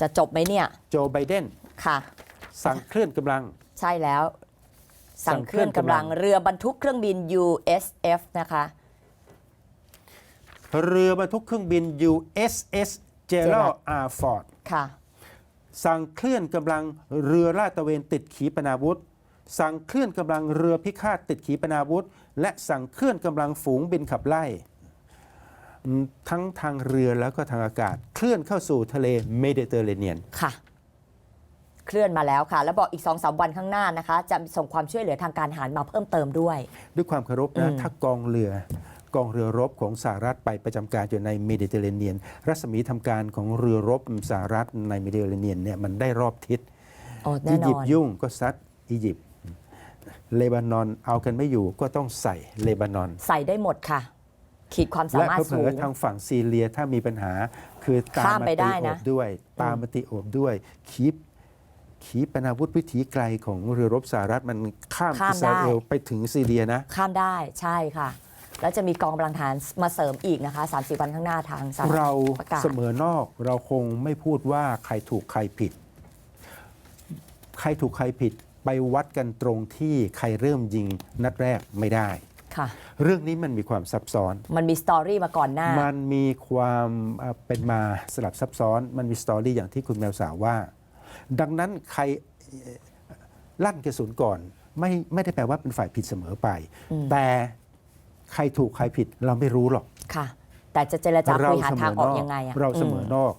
จะจบไหมเนี่ย โจไบเดนค่ะ สั่งเคลื่อนกำลัง ใช่แล้วสั่งเคลื่อนกำลังสั่งเคลื่อนกำลังเรือบรรทุกเครื่องบิน USF นะคะ เรือบรรทุกเครื่องบิน USS Gerald R. Ford ค่ะ สั่งเคลื่อนกำลังเรือลาดตระเวนติดขีปนาวุธ สั่งเคลื่อนกำลังเรือพิฆาตติดขีปนาวุธ และสั่งเคลื่อนกำลังฝูงบินขับไล่อืม ทั้งทางเรือแล้วก็ทางอากาศ เคลื่อนเข้าสู่ทะเลเมดิเตอร์เรเนียน ค่ะ เคลื่อนมาแล้วค่ะ แล้วบอกอีก2อสวันข้างหน้านะคะ จะส่งความช่วยเหลือทางการทหารมาเพิ่มเติมด้วย ด้วยความเคารพอืนะมถ้ากองเรือกองเรือรบของสหรัฐไปประจำการอยู่ในเมดิเตอร์เรเนียน รัศมีทำการของเรือรบสหรัฐในเมดิเตอร์เรเนียนเนี่ยมันได้รอบทิศโอ้แน่อีนยิอปนต์ยุ่งก็ซัดอียิปต์เลบานอนเอากันไม่อยู่ก็ต้องใส่เลบานอน ใส่ได้หมดค่ะ ขีดความสาและมารถเผลสูองๆทางฝั่งซีเรียถ้ามีปัญหา คือตามข้ามมาไปได้ตีโอนะ บด้วย ตามมาตีโอบด้วยขีปขีปนาวุธวิถีไกลของเรือรบสหรัฐมันข้ามข้ามอิสราเอลได้ ไปถึงซีเรียนะ ข้ามได้ใช่ค่ะ แล้วจะมีกองกำลังทหารมาเสริมอีกนะคะ 30 วันข้างหน้าทางสหรัฐเราประกาศ เสมอนอกเราคงไม่พูดว่าใครถูกใครผิด ใครถูกใครผิด ไปวัดกันตรงที่ใครเริ่มยิงนัดแรกไม่ได้ ค่ะเรื่องนี้มันมีความซับซ้อน มันมีสตอรี่มาก่อนหน้า มันมีความเอ่อเป็นมาสลับซับซ้อน มันมีสตอรี่อย่างที่คุณแมวสาวว่า ดังนั้นใครเอ่อลั่นกระสุนก่อน ไม่ไม่ได้แปลว่าเป็นฝ่ายผิดเสมอไปอืมแต่ใครถูกใครผิดเราไม่รู้หรอกค่ะ แต่จะเจรจาคุยหาทางออกยังไงอะเราเสมอมนอก